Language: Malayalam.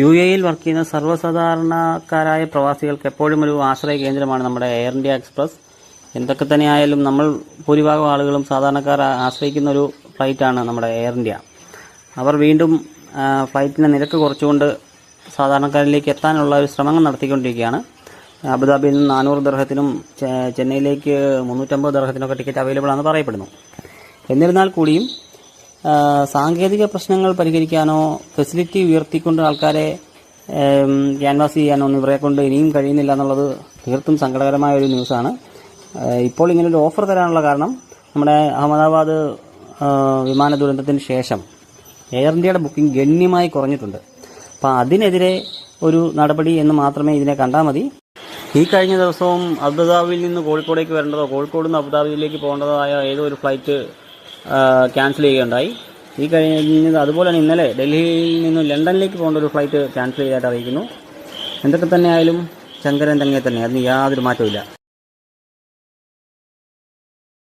യു എയിൽ വർക്ക് ചെയ്യുന്ന സർവസാധാരണക്കാരായ പ്രവാസികൾക്ക് എപ്പോഴും ഒരു ആശ്രയ കേന്ദ്രമാണ് നമ്മുടെ എയർ ഇന്ത്യ എക്സ്പ്രസ്. എന്തൊക്കെ തന്നെയായാലും നമ്മൾ ഭൂരിഭാഗം ആളുകളും സാധാരണക്കാർ ആശ്രയിക്കുന്ന ഒരു ഫ്ലൈറ്റാണ് നമ്മുടെ എയർ ഇന്ത്യ. അവർ വീണ്ടും ഫ്ലൈറ്റിന്റെ നിരക്ക് കുറച്ചുകൊണ്ട് സാധാരണക്കാരിലേക്ക് എത്താനുള്ള ഒരു ശ്രമങ്ങൾ നടത്തിക്കൊണ്ടിരിക്കുകയാണ്. അബുദാബിയിൽ നിന്ന് നാനൂറ് ദർഹത്തിനും ചെന്നൈയിലേക്ക് മുന്നൂറ്റമ്പത് ദർഹത്തിനൊക്കെ ടിക്കറ്റ് അവൈലബിൾ ആണെന്ന് പറയപ്പെടുന്നു. എന്നിരുന്നാൽ കൂടിയും സാങ്കേതിക പ്രശ്നങ്ങൾ പരിഹരിക്കാനോ ഫെസിലിറ്റി ഉയർത്തിക്കൊണ്ട് ആൾക്കാരെ ക്യാൻവാസ് ചെയ്യാനോ ഒന്നും ഇവരെ കൊണ്ട് ഇനിയും കഴിയുന്നില്ല എന്നുള്ളത് തീർത്തും സങ്കടകരമായ ഒരു ന്യൂസാണ്. ഇപ്പോൾ ഇങ്ങനൊരു ഓഫർ തരാനുള്ള കാരണം നമ്മുടെ അഹമ്മദാബാദ് വിമാന ദുരന്തത്തിന് ശേഷം എയർ ഇന്ത്യയുടെ ബുക്കിംഗ് ഗണ്യമായി കുറഞ്ഞിട്ടുണ്ട്. അപ്പോൾ അതിനെതിരെ ഒരു നടപടി എന്ന് മാത്രമേ ഇതിനെ കണ്ടാൽ മതി. ഈ കഴിഞ്ഞ ദിവസവും അബുദാബിയിൽ നിന്ന് കോഴിക്കോടേക്ക് വരേണ്ടതോ കോഴിക്കോട് നിന്ന് അബുദാബിയിലേക്ക് പോകേണ്ടതോ ആയ ഏതോ ഒരു ഫ്ലൈറ്റ് ക്യാൻസൽ ചെയ്യുകയുണ്ടായി. ഈ കഴിഞ്ഞത് അതുപോലെ തന്നെ ഇന്നലെ ഡൽഹിയിൽ നിന്ന് ലണ്ടനിലേക്ക് പോകേണ്ട ഒരു ഫ്ലൈറ്റ് ക്യാൻസൽ ചെയ്തതായിട്ട് അറിയിക്കുന്നു. എന്തൊക്കെ തന്നെ ആയാലും ശങ്കരൻ തന്നെ തന്നെ അതിന് യാതൊരു മാറ്റവും